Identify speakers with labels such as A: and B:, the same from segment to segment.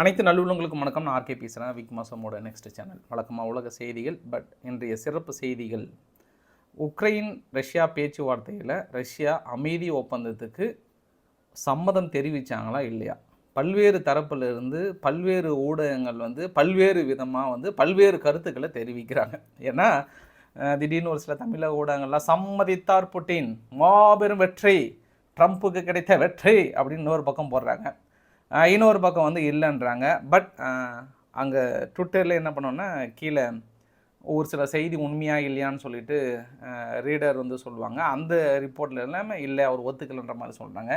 A: அனைத்து நல்லுள்ளங்களுக்கும் வணக்கம். நான் ஆர்கே பேசுகிறேன் விக் மாசமோட நெக்ஸ்ட் சேனல் வழக்கமாக உலக செய்திகள் பட் இன்றைய சிறப்பு செய்திகள். உக்ரைன் ரஷ்யா பேச்சுவார்த்தையில் ரஷ்யா அமைதி ஒப்பந்தத்துக்கு சம்மதம் தெரிவித்தாங்களா இல்லையா? பல்வேறு தரப்பிலிருந்து பல்வேறு ஊடகங்கள் வந்து பல்வேறு விதமாக வந்து பல்வேறு கருத்துக்களை தெரிவிக்கிறாங்க. ஏன்னா திடீர்னு ஒரு சில தமிழக ஊடகங்கள்லாம் சம்மதித்தார் புட்டின். மாபெரும் வெற்றி. ட்ரம்ப்புக்கு கிடைத்த வெற்றி அப்படின்னு இன்னொரு பக்கம் போடுறாங்க. இன்னொரு பக்கம் வந்து இல்லைன்றாங்க. பட் அங்கே ட்விட்டரில் என்ன பண்ணோன்னா கீழே ஒரு சில செய்தி உண்மையாக இல்லையான்னு சொல்லிட்டு ரீடர் வந்து சொல்லுவாங்க. அந்த ரிப்போர்ட்டில் எல்லாமே இல்லை அவர் ஒத்துக்கலைன்ற மாதிரி சொல்கிறாங்க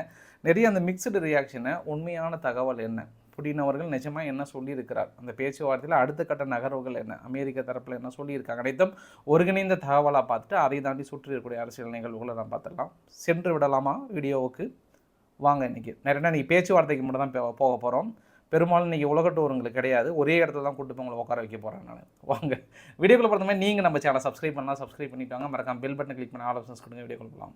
A: நிறைய அந்த மிக்சடு ரியாக்ஷனை உண்மையான தகவல் என்ன? புடின் அவர்கள் நிஜமாக என்ன சொல்லியிருக்கிறார்? அந்த பேச்சுவார்த்தையில் அடுத்த கட்ட நகர்வுகள் என்ன? அமெரிக்க தரப்பில் என்ன சொல்லியிருக்காங்க? அனைத்தும் ஒருங்கிணைந்த தகவலாக பார்த்துட்டு அதை தாண்டி சுற்றி இருக்கக்கூடிய அரசியல் நிகழ்வுகளை நான் பார்த்துடலாம். சென்று விடலாமா? வீடியோவுக்கு வாங்க இன்றைக்கி நிறைய இன்றைக்கி பேச்சுவார்த்தைக்கு மட்டும் தான் போக போகிறோம் பெரும்பாலும் இன்றைக்கி உலகட்டூர் உங்களுக்கு கிடையாது. ஒரே இடத்துல தான் கூட்டு போய் உங்களை உட்கார வைக்க போகிறேன் நான். வாங்க. வீடியோக்குள்ள பொறுத்த மாதிரி நீங்கள் நம்ம சேனலை சப்ஸ்கிரைப் பண்ணலாம். சப்ஸ்கிரைப் பண்ணிட்டு வாங்க. மறக்காம பெல் பட்டன் கிளிக் பண்ண ஆல் ஆப்ஷன்ஸ் கொடுங்க. வீடியோ போகலாம்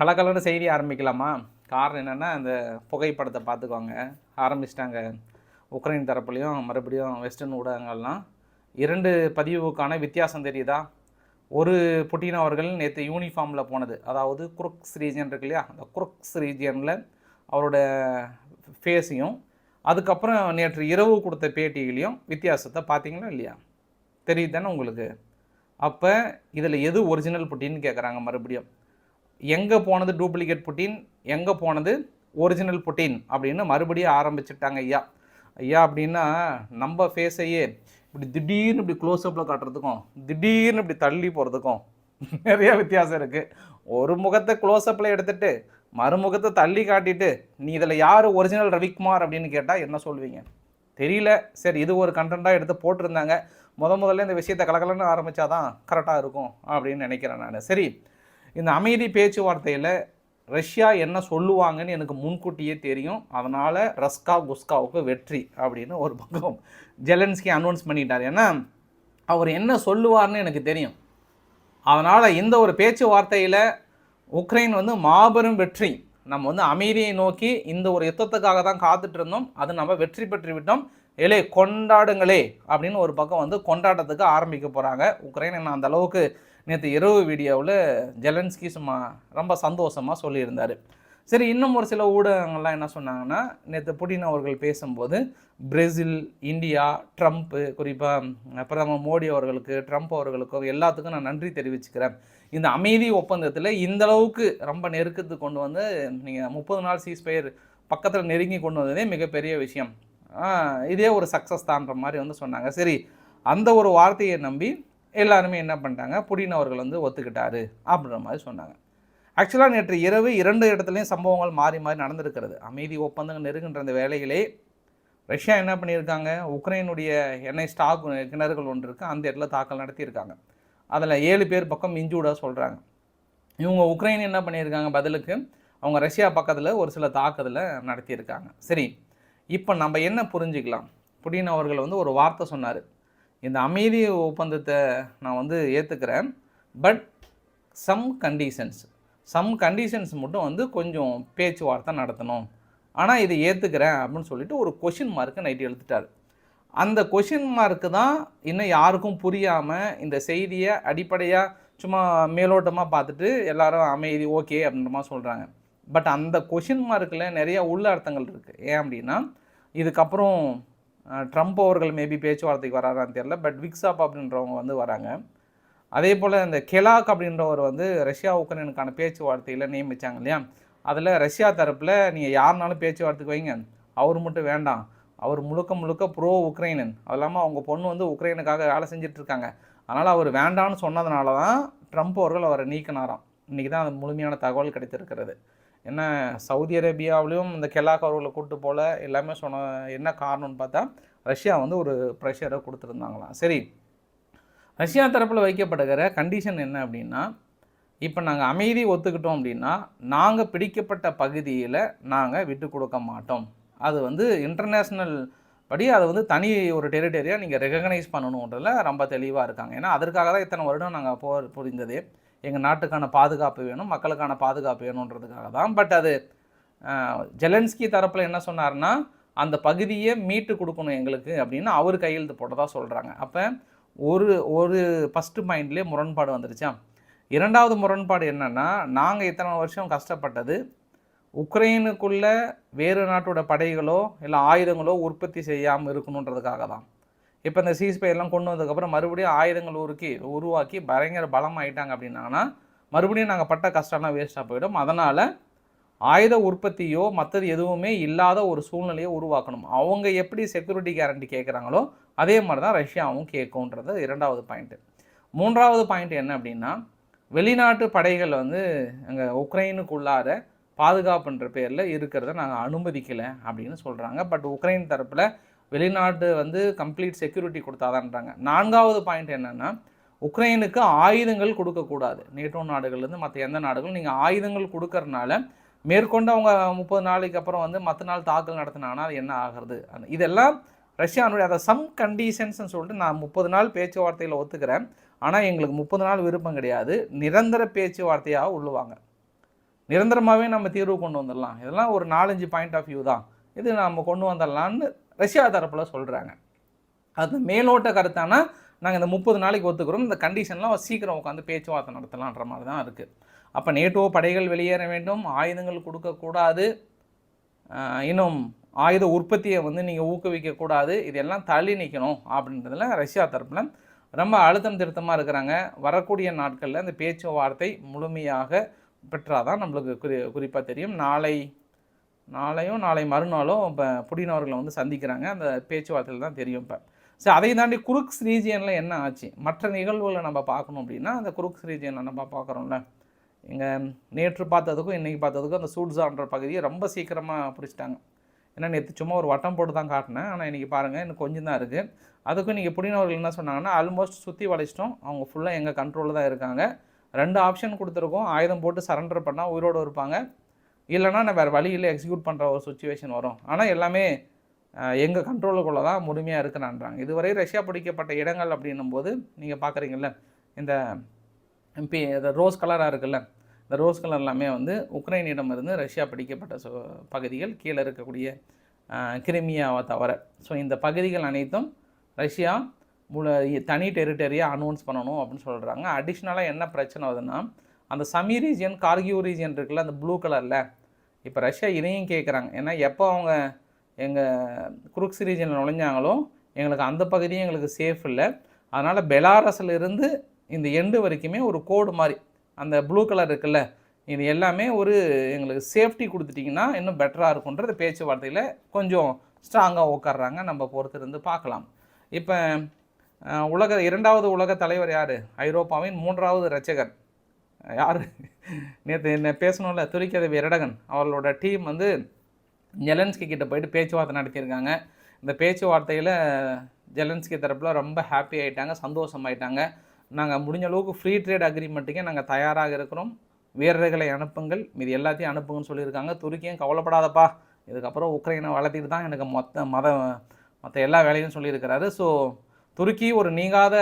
A: கலக்கலன்னு செய்தி ஆரம்பிக்கலாமா? காரணம் என்னென்னா அந்த புகைப்படத்தை பார்த்துக்கோங்க. ஆரம்பிச்சிட்டாங்க உக்ரைன் தரப்புலையும் மறுபடியும் வெஸ்டர்ன் ஊடகங்கள்லாம். இரண்டு பதிவுக்கான வித்தியாசம் தெரியுதா? ஒரு புட்டின் அவர்கள் நேற்று யூனிஃபார்மில் போனது. அதாவது குருக்ஸ் ரீஜன் இருக்கு இல்லையா? அந்த குருக்ஸ் ரீஜியனில் அவரோட ஃபேஸையும் அதுக்கப்புறம் நேற்று இரவு கொடுத்த பேட்டிகளையும் வித்தியாசத்தை பார்த்தீங்களா இல்லையா? தெரியுது தானே உங்களுக்கு? அப்போ இதில் எது ஒரிஜினல் புட்டின்னு கேட்குறாங்க மறுபடியும். எங்கே போனது டூப்ளிகேட் புட்டின்? எங்கே போனது ஒரிஜினல் புட்டின்? அப்படின்னு மறுபடியும் ஆரம்பிச்சிட்டாங்க ஐயா. ஐயா அப்படின்னா நம்ம ஃபேஸையே இப்படி திடீர்னு இப்படி க்ளோஸ்அப்பில் காட்டுறதுக்கும் திடீர்னு இப்படி தள்ளி போகிறதுக்கும் நிறைய வித்தியாசம் இருக்குது ஒரு முகத்தை க்ளோஸ்அப்பில் எடுத்துகிட்டு மறுமுகத்தை தள்ளி காட்டிட்டு நீ இதில் யார் ஒரிஜினல் ரவிக்குமார் அப்படின்னு கேட்டால் என்ன சொல்லுவீங்க? தெரியல. சரி இது ஒரு கண்டென்ட்டாக எடுத்து போட்டிருந்தாங்க. முத முதல்ல இந்த விஷயத்தை கலக்கலன்னு ஆரம்பித்தாதான் கரெக்டாக இருக்கும் அப்படின்னு நினைக்கிறேன் நான். சரி இந்த அமைதி பேச்சுவார்த்தையில் ரஷ்யா என்ன சொல்லுவாங்கன்னு எனக்கு முன்கூட்டியே தெரியும். அதனால் ரஸ்கா குஸ்காவுக்கு வெற்றி அப்படின்னு ஒரு பக்கம். ஜெலன்ஸ்கி அனௌன்ஸ் பண்ணிட்டார். ஏன்னா அவர் என்ன சொல்லுவார்னு எனக்கு தெரியும். அதனால் இந்த ஒரு பேச்சுவார்த்தையில் உக்ரைன் வந்து மாபெரும் வெற்றி. நம்ம வந்து அமைதியை நோக்கி இந்த ஒரு யுத்தத்துக்காக தான் காத்துட்டு இருந்தோம். அது நம்ம வெற்றி பெற்று விட்டோம். ஏலே கொண்டாடுங்களே அப்படின்னு ஒரு பக்கம் வந்து கொண்டாட்டத்துக்கு ஆரம்பிக்க போகிறாங்க உக்ரைன் என்ன அந்த அளவுக்கு நேற்று இரவு வீடியோவில் ஜெலன்ஸ்கி சும்மா ரொம்ப சந்தோஷமாக சொல்லியிருந்தார். சரி இன்னும் ஒரு சில ஊடகங்கள்லாம் என்ன சொன்னாங்கன்னா நேற்று புட்டின் அவர்கள் பேசும்போது பிரேசில் இந்தியா ட்ரம்ப்பு குறிப்பாக பிரதமர் மோடி அவர்களுக்கு ட்ரம்ப் அவர்களுக்கும் எல்லாத்துக்கும் நான் நன்றி தெரிவிச்சுக்கிறேன். இந்த அமைதி ஒப்பந்தத்தில் இந்த அளவுக்கு ரொம்ப நெருக்கத்துக்கு கொண்டு வந்து நீங்கள் முப்பது நாள் சீஸ்பயர் பக்கத்தில் நெருங்கி கொண்டு வந்ததே மிகப்பெரிய விஷயம். இதே ஒரு சக்ஸஸ் தான்ற மாதிரி வந்து சொன்னாங்க. சரி அந்த ஒரு வார்த்தையை நம்பி எல்லாருமே என்ன பண்ணிட்டாங்க? புடின் அவர்கள் வந்து ஒத்துக்கிட்டாரு அப்படின்ற மாதிரி சொன்னாங்க. ஆக்சுவலாக நேற்று இரவு இரண்டு இடத்துலையும் சம்பவங்கள் மாறி மாறி நடந்திருக்கிறது. அமைதி ஒப்பந்தங்கள் நெருங்கின்ற அந்த வேலைகளே ரஷ்யா என்ன பண்ணியிருக்காங்க? உக்ரைனுடைய எண்ணெய் ஸ்டாக் கிணறுகள் ஒன்று இருக்குது அந்த இடத்துல தாக்கல் நடத்தியிருக்காங்க. அதில் ஏழு பேர் பக்கம் இன்ஜூர்டாக சொல்கிறாங்க இவங்க உக்ரைன் என்ன பண்ணியிருக்காங்க? பதிலுக்கு அவங்க ரஷ்யா பக்கத்தில் ஒரு சில தாக்குதலை நடத்தியிருக்காங்க. சரி இப்போ நம்ம என்ன புரிஞ்சுக்கலாம்? புடின் அவர்கள் வந்து ஒரு வார்த்தை சொன்னார். இந்த அமைதி ஒப்பந்தத்தை நான் வந்து ஏற்றுக்கிறேன் but some conditions some conditions மட்டும் வந்து கொஞ்சம் பேச்சுவார்த்தை நடத்தணும். ஆனால் இதை ஏற்றுக்கிறேன் அப்படின்னு சொல்லிட்டு ஒரு கொஷின் மார்க்கை நைட்டு எழுத்துட்டார் அந்த கொஷின் மார்க்கு தான் இன்னும் யாருக்கும் புரியாமல் இந்த செய்தியை அடிப்படையாக சும்மா மேலோட்டமாக பார்த்துட்டு எல்லாரும் அமைதி ஓகே அப்படின்ற மாதிரி சொல்கிறாங்க பட் அந்த கொஷின் மார்க்கில் நிறைய உள்ள அர்த்தங்கள் இருக்குது ஏன் அப்படின்னா இதுக்கப்புறம் ட்ரம்ப் அவர்கள் மேபி பேச்சுவார்த்தைக்கு வராரான்னு தெரில பட் விக்ஸாப் அப்படின்றவங்க வந்து வராங்க. அதே போல் இந்த கெலாக் அப்படின்றவர் வந்து ரஷ்யா உக்ரைனுக்கான பேச்சுவார்த்தையில் நியமித்தாங்க இல்லையா? அதில் ரஷ்யா தரப்பில் நீங்கள் யாருனாலும் பேச்சுவார்த்தைக்கு வைங்க. அவர் மட்டும் வேண்டாம். அவர் முழுக்க முழுக்க ப்ரோ உக்ரைனன் அது இல்லாமல் அவங்க பொண்ணு வந்து உக்ரைனுக்காக வேலை செஞ்சிட்ருக்காங்க அதனால் அவர் வேண்டான்னு சொன்னதுனால தான் ட்ரம்ப் அவர்கள் அவரை நீக்கினாராம். இன்றைக்கி தான் அது முழுமையான தகவல் கிடைத்திருக்கிறது. என்ன சவுதி அரேபியாவிலையும் இந்த கெலாக் அவர்களை கூட்டு போல எல்லாமே சொன்ன என்ன காரணம்னு பார்த்தா ரஷ்யா வந்து ஒரு ப்ரெஷரை கொடுத்துருந்தாங்களாம். சரி ரஷ்யா தரப்பில் வைக்கப்படுகிற கண்டிஷன் என்ன அப்படின்னா இப்போ நாங்கள் அமைதி ஒத்துக்கிட்டோம் அப்படின்னா நாங்கள் பிடிக்கப்பட்ட பகுதியில் நாங்கள் விட்டு கொடுக்க மாட்டோம். அது வந்து இன்டர்நேஷ்னல் படி அதை வந்து தனி ஒரு டெரிட்டரியாக நீங்கள் ரெகக்னைஸ் பண்ணணுன்றதில் ரொம்ப தெளிவாக இருக்காங்க. ஏன்னா அதற்காக தான் இத்தனை வருடம் நாங்கள் போர் புரிந்ததே. எங்கள் நாட்டுக்கான பாதுகாப்பு வேணும் மக்களுக்கான பாதுகாப்பு வேணுன்றதுக்காக தான். பட் அது ஜெலன்ஸ்கி தரப்பில் என்ன சொன்னார்னா அந்த பகுதியை மீட்டு கொடுக்கணும் எங்களுக்கு அப்படின்னு அவர் கையெழுத்து போட்டதாக சொல்கிறாங்க அப்போ ஒரு ஒரு ஃபஸ்ட்டு மைண்ட்லேயே முரண்பாடு வந்துருச்சா? இரண்டாவது முரண்பாடு என்னென்னா நாங்கள் இத்தனை வருஷம் கஷ்டப்பட்டது? உக்ரைனுக்குள்ளே வேறு நாட்டோட படைகளோ இல்லை ஆயுதங்களோ உற்பத்தி செய்யாமல் இருக்கணுன்றதுக்காக தான். இப்போ இந்த சீஸ்பையெல்லாம் கொண்டு வந்ததுக்கப்புறம் மறுபடியும் ஆயுதங்கள் உருக்கி உருவாக்கி பயங்கர பலமாயிட்டாங்க அப்படின்னாங்கன்னா மறுபடியும் நாங்கள் பட்ட கஷ்டம்லாம் வேஸ்ட்டாக போயிடும். அதனால் ஆயுத உற்பத்தியோ மற்றது எதுவுமே இல்லாத ஒரு சூழ்நிலையை உருவாக்கணும். அவங்க எப்படி செக்யூரிட்டி கேரண்டி கேட்குறாங்களோ அதே மாதிரி தான் ரஷ்யாவும் கேட்கும்ன்றது இரண்டாவது பாயிண்ட்டு மூன்றாவது பாயிண்ட் என்ன அப்படின்னா வெளிநாட்டு படைகள் வந்து அங்கே உக்ரைனுக்குள்ளார பாதுகாப்புன்ற பேரில் இருக்கிறத நாங்கள் அனுமதிக்கலை அப்படின்னு சொல்கிறாங்க பட் உக்ரைன் தரப்பில் வெளிநாட்டு வந்து கம்ப்ளீட் செக்யூரிட்டி கொடுத்தாதான்றாங்க. நான்காவது பாயிண்ட் என்னென்னா உக்ரைனுக்கு ஆயுதங்கள் கொடுக்கக்கூடாது நேட்டோ நாடுகள்லேருந்து மற்ற எந்த நாடுகளும் நீங்கள் ஆயுதங்கள் கொடுக்கறனால மேற்கொண்டு அவங்க முப்பது நாளைக்கு அப்புறம் வந்து மற்ற நாள் தாக்கல் நடத்தினாங்கன்னா அது என்ன ஆகிறது? இதெல்லாம் ரஷ்யானுடைய அதை சம் கண்டிஷன்ஸ்னு சொல்லிட்டு நான் முப்பது நாள் பேச்சுவார்த்தையில் ஒத்துக்கிறேன். ஆனால் எங்களுக்கு முப்பது நாள் விருப்பம் கிடையாது. நிரந்தர பேச்சுவார்த்தையாக உள்ளுவாங்க. நிரந்தரமாகவே நம்ம தீர்வு கொண்டு வந்துடலாம். இதெல்லாம் ஒரு நாலஞ்சு பாயிண்ட் ஆஃப் வியூ தான். இது நம்ம கொண்டு வந்துடலான்னு ரஷ்யா தரப்பில் சொல்கிறாங்க அது மேலோட்ட கருத்தானா நாங்கள் இந்த முப்பது நாளைக்கு ஒத்துக்கிறோம். இந்த கண்டிஷன்லாம் சீக்கிரம் உட்காந்து பேச்சுவார்த்தை நடத்தலான்ற மாதிரி தான் இருக்குது அப்போ நேட்டோ படைகள் வெளியேற வேண்டும். ஆயுதங்கள் கொடுக்கக்கூடாது. இன்னும் ஆயுத உற்பத்தியை வந்து நீங்கள் ஊக்குவிக்கக்கூடாது இதெல்லாம் தள்ளி நிற்கணும் அப்படின்றதுல ரஷ்யா தரப்பில் ரொம்ப அழுத்தம் திருத்தமாக இருக்கிறாங்க. வரக்கூடிய நாட்களில் அந்த பேச்சுவார்த்தை முழுமையாக பெற்றாதான் நம்மளுக்கு குறி குறிப்பாக தெரியும். நாளை நாளையும் நாளை மறுநாளும் இப்போ புடின் அவர்களை வந்து சந்திக்கிறாங்க. அந்த பேச்சுவார்த்தையில் தான் தெரியும் இப்போ. ஸோ அதை தாண்டி குருக்ஸ் ரீஜியனில் என்ன ஆச்சு? மற்ற நிகழ்வுகளை நம்ம பார்க்கணும் அப்படின்னா அந்த குருக்ஸ் ரீஜியனில் நம்ம பார்க்குறோம்ல. இங்கே நேற்று பார்த்ததுக்கும் இன்றைக்கி பார்த்ததுக்கும் அந்த சூட்ஸான்ற பகுதியை ரொம்ப சீக்கிரமாக பிடிச்சிட்டாங்க. ஏன்னா நேற்று சும்மா ஒரு வட்டம் போட்டு தான் காட்டினேன். ஆனால் இன்றைக்கி பாருங்கள் இன்னும் கொஞ்சம் தான் இருக்குது அதுக்கும் நீங்கள் புடினவர்கள் என்ன சொன்னாங்கன்னா ஆல்மோஸ்ட் சுற்றி வளைச்சிட்டோம். அவங்க ஃபுல்லாக எங்கள் கண்ட்ரோலில் தான் இருக்காங்க. ரெண்டு ஆப்ஷன் கொடுத்துருக்கோம். ஆயுதம் போட்டு சரண்டர் பண்ணால் உயிரோடு இருப்பாங்க. இல்லைனா நான் வேறு வழியில் எக்ஸிக்யூட் பண்ணுற ஒரு சுச்சுவேஷன் வரும். ஆனால் எல்லாமே எங்கள் கண்ட்ரோலுக்குள்ளே தான் முழுமையாக இருக்கிறான்றாங்க இதுவரை ரஷ்யா பிடிக்கப்பட்ட இடங்கள் அப்படின்னும் போது நீங்கள் பார்க்குறீங்கள்ல இந்த எம்பி இந்த ரோஸ் கலராக இருக்குல்ல இந்த ரோஸ் கலர் எல்லாமே வந்து உக்ரைனிடமிருந்து ரஷ்யா பிடிக்கப்பட்ட சு பகுதிகள் கீழே இருக்கக்கூடிய கிரிமியாவை தவிர. ஸோ இந்த பகுதிகள் அனைத்தும் ரஷ்யா முழு தனி டெரிட்டரியாக அனௌன்ஸ் பண்ணணும் அப்படின்னு சொல்கிறாங்க அடிஷ்னலாக என்ன பிரச்சனை வருதுன்னா அந்த சமி ரீஜியன் கார்கியூ ரீஜியன் இருக்குல்ல அந்த ப்ளூ கலரில் இப்போ ரஷ்யா இதையும் கேட்குறாங்க ஏன்னா எப்போ அவங்க எங்கள் குருக்ஸ் ரீஜனில் நுழைஞ்சாங்களோ எங்களுக்கு அந்த பகுதியும் எங்களுக்கு சேஃப் இல்லை. அதனால் பெலாரஸில் இருந்து இந்த எண்டு வரைக்குமே ஒரு கோடு மாதிரி அந்த ப்ளூ கலர் இருக்குல்ல இது எல்லாமே ஒரு எங்களுக்கு சேஃப்டி கொடுத்துட்டிங்கன்னா இன்னும் பெட்டராக இருக்குன்றது பேச்சுவார்த்தையில் கொஞ்சம் ஸ்ட்ராங்காக உட்கார்றாங்க நம்ம பொறுத்திருந்து பார்க்கலாம். இப்போ உலக இரண்டாவது உலக தலைவர் யார்? ஐரோப்பாவின் மூன்றாவது ரச்சகர் யார்? நேற்று என்ன பேசணும்ல துரிக்கதவி இரடகன் அவர்களோட டீம் வந்து ஜெலன்ஸ்கி கிட்ட போயிட்டு பேச்சுவார்த்தை நடத்தியிருக்காங்க. இந்த பேச்சுவார்த்தையில் ஜெலன்ஸ்கி தரப்பில் ரொம்ப ஹாப்பி ஆகிட்டாங்க சந்தோஷமாயிட்டாங்க. நாங்கள் முடிஞ்ச அளவுக்கு ஃப்ரீ ட்ரேட் அக்ரிமெண்ட்டுக்கே நாங்கள் தயாராக இருக்கிறோம். வீரர்களை அனுப்புங்கள். மீது எல்லாத்தையும் அனுப்புங்கன்னு சொல்லியிருக்காங்க. துருக்கியும் கவலைப்படாதப்பா. இதுக்கப்புறம் உக்ரைனை வளர்த்திட்டு தான் எனக்கு மொத்த மத மற்ற எல்லா வேலையும் சொல்லியிருக்கிறாரு. ஸோ துருக்கி ஒரு நீங்காத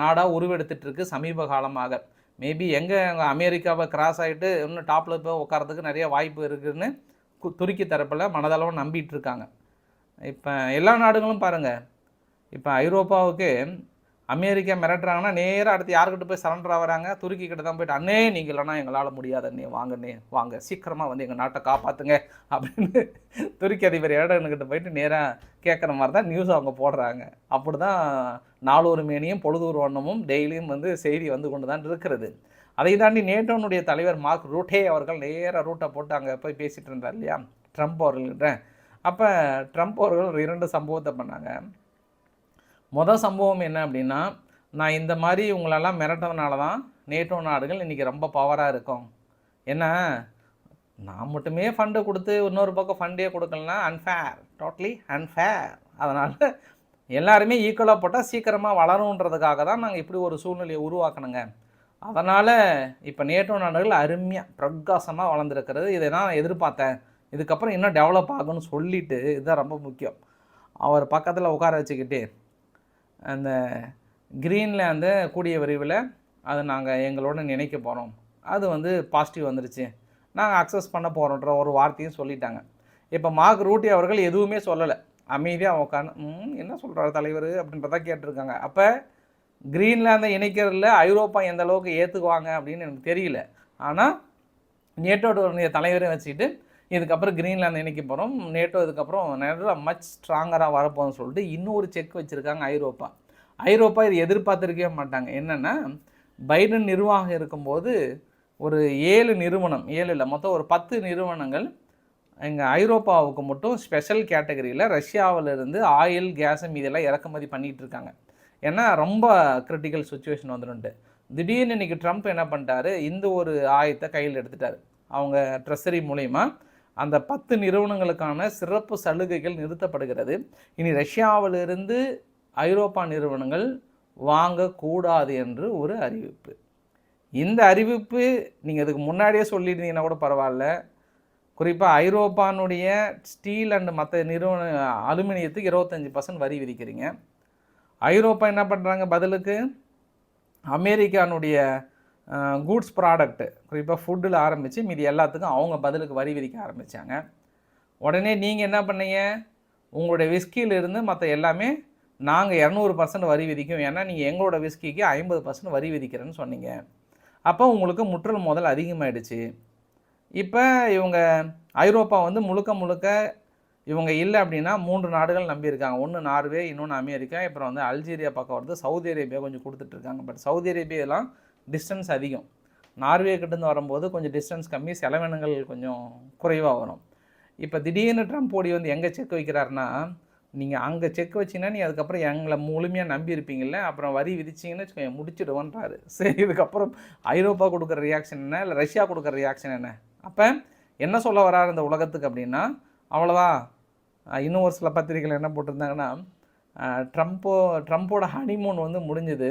A: நாடாக உருவெடுத்துட்ருக்கு சமீப காலமாக. மேபி எங்கே அங்கே அமெரிக்காவை கிராஸ் ஆகிட்டு இன்னும் டாப்பில் போய் உட்காரத்துக்கு நிறைய வாய்ப்பு இருக்குதுன்னு துருக்கி தரப்பில் மனதளவு நம்பிட்டு இருக்காங்க இப்போ எல்லா நாடுகளும் பாருங்கள் இப்போ ஐரோப்பாவுக்கு அமெரிக்கா மிரட்டுறாங்கன்னா நேராக அடுத்து யாருக்கிட்ட போய் சரண்டர் ஆகுறாங்க? துருக்கி கிட்ட தான் போயிட்டு அண்ணே நீங்கள் இல்லைனா எங்களால் முடியாது அண்ணே வாங்க அண்ணே வாங்க. சீக்கிரமாக வந்து எங்கள் நாட்டை காப்பாற்றுங்க அப்படின்னு துருக்கி அதிபர் ஏடனுக்கிட்ட போயிட்டு நேராக கேட்குற மாதிரி தான் நியூஸ் அவங்க போடுறாங்க. அப்படி தான் நாளொரு மேனியும் பொழுதொரு வண்ணமும் டெய்லியும் வந்து செய்தி வந்து கொண்டு தான் இருக்கிறது. அதை தாண்டி நேட்டோனுடைய தலைவர் மார்க் ரூட்டே அவர்கள் நேராக ரூட்டை போட்டு அங்கே போய் பேசிகிட்டு இருந்தார் இல்லையா? ட்ரம்ப் அவர்கள்கிட்ட அப்போ ட்ரம்ப் அவர்கள் இரண்டு சம்பவத்தை பண்ணாங்க. மொதல் சம்பவம் என்ன அப்படின்னா நான் இந்த மாதிரி உங்களெல்லாம் மிரட்டதுனால தான் நேட்டோ நாடுகள் இன்றைக்கி ரொம்ப பவராக இருக்கும். ஏன்னா நான் மட்டுமே ஃபண்டு கொடுத்து இன்னொரு பக்கம் ஃபண்டே கொடுக்கலனா அன்ஃபேர் டோட்டலி அன்ஃபேர் அதனால் எல்லாருமே ஈக்குவலாக போட்டால் சீக்கிரமாக வளருன்றதுக்காக தான் நாங்கள் இப்படி ஒரு சூழ்நிலையை உருவாக்கணுங்க. அதனால் இப்போ நேட்டோ நாடுகள் அருமையாக பிரகாசமாக வளர்ந்துருக்கிறது. இதை நான் எதிர்பார்த்தேன். இதுக்கப்புறம் இன்னும் டெவலப் ஆகும்னு சொல்லிவிட்டு இதுதான் ரொம்ப முக்கியம். அவர் பக்கத்தில் உட்கார வச்சுக்கிட்டு அந்த கிரீன்லேந்து கூடிய விரைவில் அதை நாங்கள் எங்களோட நினைக்க போகிறோம் அது வந்து பாசிட்டிவ் வந்துருச்சு. நாங்கள் அக்சஸ் பண்ண போகிறோன்ற ஒரு வார்த்தையும் சொல்லிட்டாங்க. இப்போ மார்க் ரூட்டி அவர்கள் எதுவுமே சொல்லலை. அமைதியாக உட்காந்து ம் என்ன சொல்கிறாரு தலைவர்? அப்படின்றத கேட்டிருக்காங்க. அப்போ கிரீன்லாந்தை இணைக்கிறதுல ஐரோப்பா எந்த அளவுக்கு ஏற்றுக்குவாங்க அப்படின்னு எனக்கு தெரியல. ஆனால் நேட்டோடைய தலைவரை வச்சுக்கிட்டு இதுக்கப்புறம் கிரீன்லாந்து இணைக்க போகிறோம் நேட்டோ இதுக்கப்புறம் நிறைய மச் ஸ்ட்ராங்கராக வரப்போகுதுன்னு சொல்லிட்டு இன்னொரு செக் வச்சுருக்காங்க ஐரோப்பா. ஐரோப்பா இது எதிர்பார்த்துருக்கவே மாட்டாங்க. என்னென்னா பைடன் நிர்வாகம் இருக்கும்போது ஒரு ஏழு நிறுவனம் ஏழு இல்லை மொத்தம் ஒரு பத்து நிறுவனங்கள் எங்கள் ஐரோப்பாவுக்கு மட்டும் ஸ்பெஷல் கேட்டகரியில் ரஷ்யாவிலிருந்து ஆயில் கேஸும் இதெல்லாம் இறக்குமதி பண்ணிகிட்டு இருக்காங்க. ஏன்னா ரொம்ப கிரிட்டிக்கல் சுச்சுவேஷன் வந்துடும்ட்டு திடீர்னு இன்றைக்கி ட்ரம்ப் என்ன பண்ணிட்டாரு? இந்த ஒரு ஆயத்தை கையில் எடுத்துட்டார். அவங்க ட்ரெஸரி மூலயமா. அந்த பத்து நிறுவனங்களுக்கான சிறப்பு சலுகைகள் நிறுத்தப்படுகிறது. இனி ரஷ்யாவிலிருந்து ஐரோப்பா நிறுவனங்கள் வாங்கக்கூடாது என்று ஒரு அறிவிப்பு. இந்த அறிவிப்பு நீங்கள் இதுக்கு முன்னாடியே சொல்லியிருந்தீங்கன்னா கூட பரவாயில்ல. குறிப்பாக ஐரோப்பானுடைய ஸ்டீல் அண்டு மற்ற நிறுவன அலுமினியத்துக்கு இருபத்தஞ்சி பர்சன்ட் வரி விதிக்கிறீங்க. ஐரோப்பா என்ன பண்ணுறாங்க பதிலுக்கு? அமெரிக்கானுடைய கூட்ஸ் ப்ராடக்ட்டு குறிப்பாக ஃபுட்டில் ஆரம்பித்து மீதி எல்லாத்துக்கும் அவங்க பதிலுக்கு வரி விதிக்க ஆரம்பித்தாங்க உடனே நீங்கள் என்ன பண்ணீங்க? உங்களுடைய விஸ்கியிலிருந்து மற்ற எல்லாமே நாங்கள் இரநூறு பர்சன்ட் வரி விதிக்கும். ஏன்னா நீங்கள் எங்களோட விஸ்கிக்கு ஐம்பது பர்சன்ட் வரி விதிக்கிறேன்னு சொன்னீங்க. அப்போ உங்களுக்கு முற்றல் முதல் அதிகமாகிடுச்சு இப்போ இவங்க ஐரோப்பா வந்து முழுக்க முழுக்க இவங்க இல்லை அப்படின்னா மூன்று நாடுகள் நம்பியிருக்காங்க. ஒன்று நார்வே இன்னொன்று அமெரிக்கா அப்புறம் வந்து அல்ஜீரியா பக்கம் வருது. சவுதி அரேபியா கொஞ்சம் கொடுத்துட்ருக்காங்க பட் சவுதி அரேபியாலாம் டிஸ்டன்ஸ் அதிகம். நார்வே கிட்டேருந்து வரும்போது கொஞ்சம் டிஸ்டன்ஸ் கம்மி செலவினங்கள் கொஞ்சம் குறைவாக வரும் இப்போ திடீர்னு ட்ரம்ப் ஓடி வந்து எங்கே செக் வைக்கிறாருன்னா நீங்கள் அங்கே செக் வச்சிங்கன்னா நீ அதுக்கப்புறம் எங்களை முழுமையாக நம்பி இருப்பீங்கள்ல அப்புறம் வரி விதிச்சிங்கன்னு வச்சுக்கோங்க முடிச்சிடுவோன்றாரு. சரி இதுக்கப்புறம் ஐரோப்பா கொடுக்குற ரியாக்ஷன் என்ன இல்லை ரஷ்யா கொடுக்குற ரியாக்ஷன் என்ன? அப்போ என்ன சொல்ல வராரு இந்த உலகத்துக்கு அப்படின்னா அவ்வளோதான் இன்னும் ஒரு சில பத்திரிகைகள் என்ன போட்டிருந்தாங்கன்னா ட்ரம்ப்போ ட்ரம்ப்போட ஹனிமூன் வந்து முடிஞ்சுது.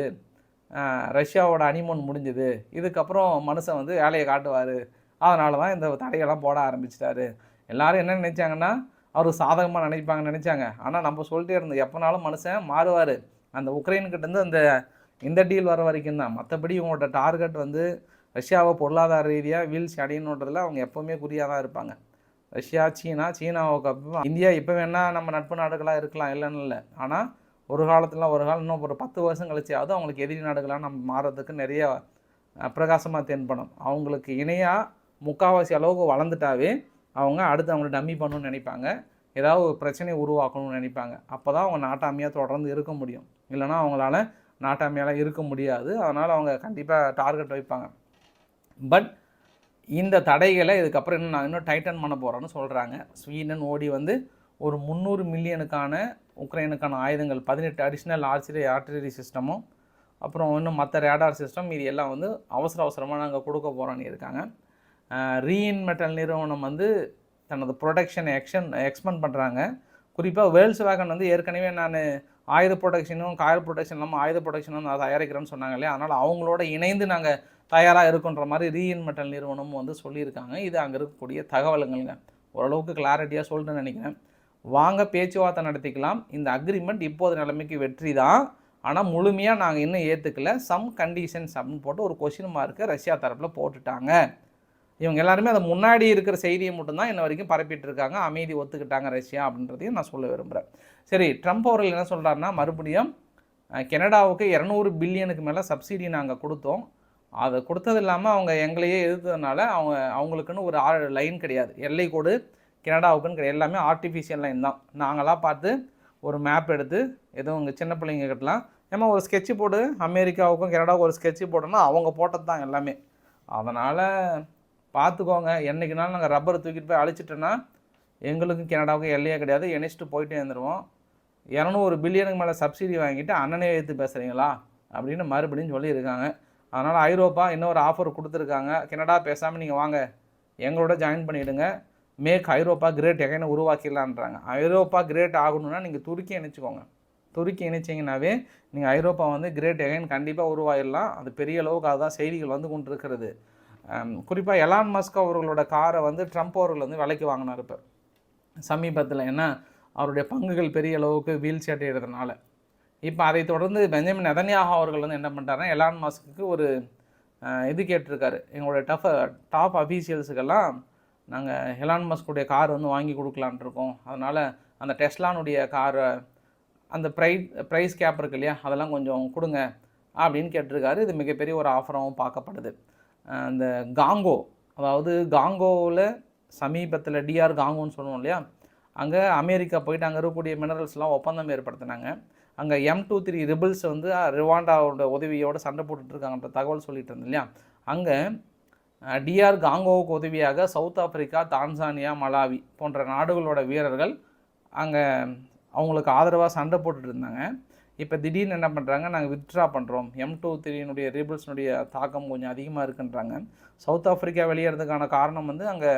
A: ரஷ்யாவோட அனிமோன் முடிஞ்சுது. இதுக்கப்புறம் மனுஷன் வந்து வேலையை காட்டுவார். அதனால தான் இந்த தடையெல்லாம் போட ஆரம்பிச்சிட்டாரு. எல்லோரும் என்ன நினச்சாங்கன்னா அவர் சாதகமாக நினைப்பாங்கன்னு நினச்சாங்க. ஆனால் நம்ம சொல்லிட்டே இருந்தோம் எப்போனாலும் மனுஷன் மாறுவார். அந்த உக்ரைன்கிட்டேருந்து அந்த இந்த டீல் வர வரைக்கும் தான். மற்றபடி இவங்களோட டார்கெட் வந்து ரஷ்யாவை பொருளாதார ரீதியாக வீழ்ச்சி அடையணுன்றதில் அவங்க எப்போவுமே குறியாக தான் இருப்பாங்க. ரஷ்யா சீனா சீனாவுக்கு அப்புறம் இந்தியா இப்போ வேணால் நம்ம நட்பு நாடுகளாக இருக்கலாம் இல்லைன்னு இல்லை. ஆனால் ஒரு காலத்தில் ஒரு காலம் இன்னும் ஒரு பத்து வருஷம் கழிச்சாவது அவங்களுக்கு எதிரி நாடுகளாக நம்ம மாறுறதுக்கு நிறைய பிரகாசமாக தென்படும் அவங்களுக்கு இணையாக முக்கால்வாசி அளவுக்கு வளர்ந்துட்டாவே அவங்க அடுத்து அவங்களை டம்மி பண்ணணும்னு நினைப்பாங்க. ஏதாவது ஒரு பிரச்சனையை உருவாக்கணும்னு நினைப்பாங்க. அப்போ தான் அவங்க நாட்டாமையாக தொடர்ந்து இருக்க முடியும். இல்லைனா அவங்களால நாட்டாமையால் இருக்க முடியாது. அதனால் அவங்க கண்டிப்பாக டார்கெட் வைப்பாங்க. பட் இந்த தடைகளை இதுக்கப்புறம் இன்னும் நான் இன்னும் டைட்டன் பண்ண போகிறேன்னு சொல்கிறாங்க ஸ்வீடன் ஓடி வந்து ஒரு முந்நூறு மில்லியனுக்கான உக்ரைனுக்கான ஆயுதங்கள் பதினெட்டு அடிஷ்னல் ஆர்சிரி ஆர்டிலரி சிஸ்டமும் அப்புறம் இன்னும் மற்ற ரேடார் சிஸ்டம் இது எல்லாம் வந்து அவசர அவசரமாக நாங்கள் கொடுக்க போகிறோன்னு இருக்காங்க. ரீஇன் மெட்டல் நிறுவனம் வந்து தனது ப்ரொடக்ஷன் எக்ஷன் எக்ஸ்பெண்ட் பண்ணுறாங்க குறிப்பாக வேர்ல்ஸ் வேகன் வந்து ஏற்கனவே நான் ஆயுத ப்ரொடக்ஷனும் காயல் ப்ரொடக்ஷன் இல்லாமல் ஆயுத ப்ரொடக்ஷனும் நான் தயாரிக்கிறேன்னு சொன்னாங்க இல்லையா? அதனால் அவங்களோட இணைந்து நாங்கள் தயாராக இருக்குன்ற மாதிரி ரீஇன் மெட்டல் நிறுவனமும் வந்து சொல்லியிருக்காங்க. இது அங்கே இருக்கக்கூடிய தகவலுங்கள்ங்க ஓரளவுக்கு கிளாரிட்டியாக சொல்லிட்டு நினைக்கிறேன். வாங்க பேச்சுவார்த்தை நடத்திக்கலாம். இந்த அக்ரிமெண்ட் இப்போது நிலைமைக்கு வெற்றி தான் ஆனால் முழுமையாக நாங்கள் இன்னும் ஏற்றுக்கல சம் கண்டிஷன்ஸ் அப்படின்னு போட்டு ஒரு கொஷின் மார்க்கை ரஷ்யா தரப்பில் போட்டுட்டாங்க. இவங்க எல்லாருமே அதை முன்னாடி இருக்கிற செய்தியை மட்டும்தான் இன்ன வரைக்கும் பரப்பிட்டு இருக்காங்க அமைதி ஒத்துக்கிட்டாங்க ரஷ்யா அப்படின்றதையும் நான் சொல்ல விரும்புகிறேன் சரி ட்ரம்ப் அவர்கள் என்ன சொல்கிறாருன்னா மறுபடியும் கெனடாவுக்கு இரநூறு பில்லியனுக்கு மேலே சப்சிடி நாங்கள் கொடுத்தோம். அதை கொடுத்தது இல்லாமல் அவங்க எங்களையே எதிர்த்ததுனால அவங்க அவங்களுக்குன்னு ஒரு ஆ லைன் கிடையாது. எல்லை கோடு கெனடாவுக்குன்னு கிடையாது எல்லாமே ஆர்டிஃபிஷியல் லைன் தான். நாங்களாம் பார்த்து ஒரு மேப் எடுத்து எதுவும் உங்கள் சின்ன பிள்ளைங்க கிட்டலாம் ஏமா ஒரு ஸ்கெட்சு போடு அமெரிக்காவுக்கும் கனடாவுக்கும் ஒரு ஸ்கெட்சு போட்டோன்னா அவங்க போட்டது தான் எல்லாமே. அதனால் பார்த்துக்கோங்க என்றைக்குனாலும் நாங்கள் ரப்பர் தூக்கிட்டு போய் அழிச்சிட்டோன்னா எங்களுக்கும் கனடாவுக்கும் எல்லையே கிடையாது இணைச்சிட்டு போயிட்டே இருந்துருவோம். இரநூறு பில்லியனுக்கு மேலே சப்சிடி வாங்கிட்டு அண்ணனே எடுத்து பேசுகிறீங்களா அப்படின்னு மறுபடியும் சொல்லியிருக்காங்க. அதனால் ஐரோப்பா இன்னொரு ஆஃபர் கொடுத்துருக்காங்க. கனடா பேசாமல் நீங்கள் வாங்க. எங்களோட ஜாயின் பண்ணிவிடுங்க மேக் ஐரோப்பா கிரேட் எகைன உருவாக்கிடலான்றாங்க. ஐரோப்பா கிரேட் ஆகணும்னா நீங்கள் துருக்கி இணைச்சிக்கோங்க. துருக்கி இணைச்சிங்கனாவே நீங்கள் ஐரோப்பா வந்து கிரேட் எகைன் கண்டிப்பாக உருவாயிடலாம். அது பெரிய அளவுக்கு அதுதான் செய்திகள் வந்து கொண்டு இருக்கிறது குறிப்பாக எலான் மஸ்க் அவர்களோட காரை வந்து ட்ரம்ப் அவர்கள் வந்து விலைக்கு வாங்கினார் இப்போ. சமீபத்தில் ஏன்னா அவருடைய பங்குகள் பெரிய அளவுக்கு வீழ்ச்சி அடைகிறதுனால இப்போ அதை தொடர்ந்து பெஞ்சமின் நெதன்யாகா அவர்கள் வந்து என்ன பண்ணுறாருன்னா எலான் மாஸ்க்கு ஒரு இது கேட்டிருக்காரு. எங்களுடைய டஃப் டாப் அஃபீஷியல்ஸுக்கெல்லாம் நாங்கள் ஹெலான் மஸ்குடைய கார் வந்து வாங்கி கொடுக்கலான்ட்டு இருக்கோம். அதனால் அந்த டெஸ்லானுடைய காரை அந்த ப்ரை ப்ரைஸ் கேப் இருக்கு இல்லையா அதெல்லாம் கொஞ்சம் கொடுங்க அப்படின்னு கேட்டிருக்காரு. இது மிகப்பெரிய ஒரு ஆஃபராகவும் பார்க்கப்படுது. அந்த காங்கோ அதாவது காங்கோவில் சமீபத்தில் டிஆர் காங்கோன்னு சொல்லுவோம் இல்லையா அங்கே அமெரிக்கா போயிட்டு அங்கே இருக்கக்கூடிய மினரல்ஸ்லாம் ஒப்பந்தம் ஏற்படுத்தினாங்க. அங்கே எம் டூ த்ரீ ரிபிள்ஸ் வந்து ரிவாண்டாவோட உதவியோட சண்டை போட்டுட்ருக்காங்கன்ற தகவல் சொல்லிட்டு இருந்தேன் இல்லையா அங்கே டிஆர் காங்கோவுக்கு உதவியாக சவுத் ஆப்பிரிக்கா தான்சானியா மலாவி போன்ற நாடுகளோட வீரர்கள் அங்கே அவங்களுக்கு ஆதரவாக சண்டை போட்டுட்டு இருந்தாங்க. இப்போ திடீர்னு என்ன பண்ணுறாங்க நாங்கள் வித்ட்ரா பண்ணுறோம் எம் டூ த்ரீனுடைய ரிபிள்ஸ்னுடைய தாக்கம் கொஞ்சம் அதிகமாக இருக்குன்றாங்க. சவுத் ஆஃப்ரிக்கா வெளியேறதுக்கான காரணம் வந்து அங்கே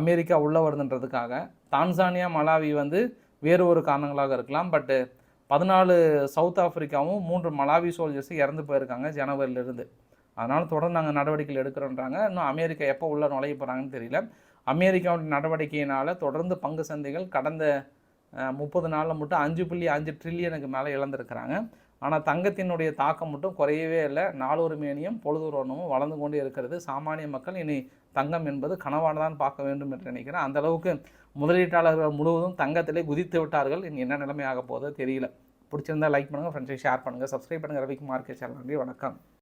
A: அமெரிக்கா உள்ளே வருதுன்றதுக்காக. தான்சானியா மலாவி வந்து வேறு ஒரு காரணங்களாக இருக்கலாம். பட்டு பதினாலு சவுத் ஆஃப்ரிக்காவும் மூன்று மலாவி சோல்ஜர்ஸ் இறந்து போயிருக்காங்க ஜனவரியிலிருந்து. அதனால் தொடர்ந்து நாங்கள் நடவடிக்கைகள் எடுக்கிறோன்றாங்க. இன்னும் அமெரிக்கா எப்போ உள்ளே நுழைய போகிறாங்கன்னு தெரியல. அமெரிக்காவுடைய நடவடிக்கையினால் தொடர்ந்து பங்கு சந்தைகள் கடந்த முப்பது நாளில் மட்டும் அஞ்சு புள்ளி அஞ்சு ட்ரில்லியனுக்கு மேலே இழந்திருக்கிறாங்க. ஆனால் தங்கத்தினுடைய தாக்கம் மட்டும் குறையவே இல்லை. நாளொரு மேனியும் பொழுதொரு வண்ணமும் வளர்ந்து கொண்டே இருக்கிறது. சாமானிய மக்கள் இனி தங்கம் என்பது கனவானதான் பார்க்க வேண்டும் என்று நினைக்கிறேன். அந்த அளவுக்கு முதலீட்டாளர்கள் முழுவதும் தங்கத்திலே குதித்து விட்டார்கள். இனி என்ன நிலைமை ஆக போதோ தெரியல. பிடிச்சிருந்தா லைக் பண்ணுங்கள் ஃப்ரெண்ட்ஸை ஷேர் பண்ணுங்கள் சப்ஸ்கிரைப் பண்ணுங்கள் ரவிக்குமார் கே. சேனல் நன்றி. வணக்கம்.